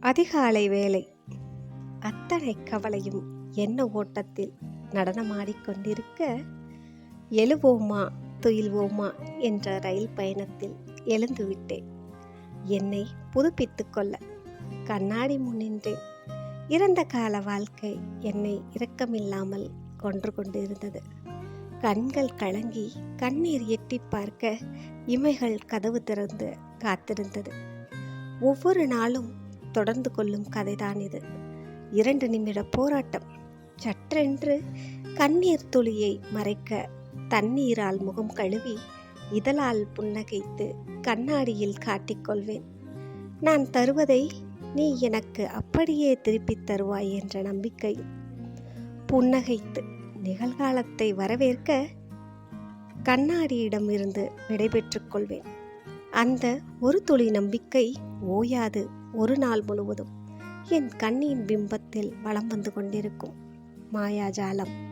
அதிகாலை வேலை அத்தனை கவலையும் என்ன ஓட்டத்தில் நடனமாடிக்கொண்டிருக்க எழுவோமா துயில்வோமா என்ற ரயில் பயணத்தில் எழுந்துவிட்டேன் என்னை புதுப்பித்து கொள்ள கண்ணாடி முன்னின்றேன். இறந்த கால வாழ்க்கை என்னை இரக்கமில்லாமல் கொன்று கொண்டிருந்தது. கண்கள் கலங்கி கண்ணீர் எட்டி பார்க்க இமைகள் கதவு திறந்து காத்திருந்தது. ஒவ்வொரு நாளும் தொடர்ந்து கொள்ளும் கதைதான் இது. இரண்டு நிமிட போராட்டம். சற்றென்று கண்ணீர் துளியை மறைக்க தண்ணீரால் முகம் கழுவி இதழால் புன்னகைத்து கண்ணாடியில் காட்டிக்கொள்வேன் நான் தருவதை நீ எனக்கு அப்படியே திருப்பித் தருவாய் என்ற நம்பிக்கை. புன்னகைத்து நிகழ்காலத்தை வரவேற்க கண்ணாடியிடமிருந்து விடைபெற்றுக் கொள்வேன். அந்த ஒரு துளி நம்பிக்கை ஓயாது. ஒரு நாள் முழுவதும் என் கண்ணின் பிம்பத்தில் வளம் வந்து கொண்டிருக்கும். மாயாஜாலம்.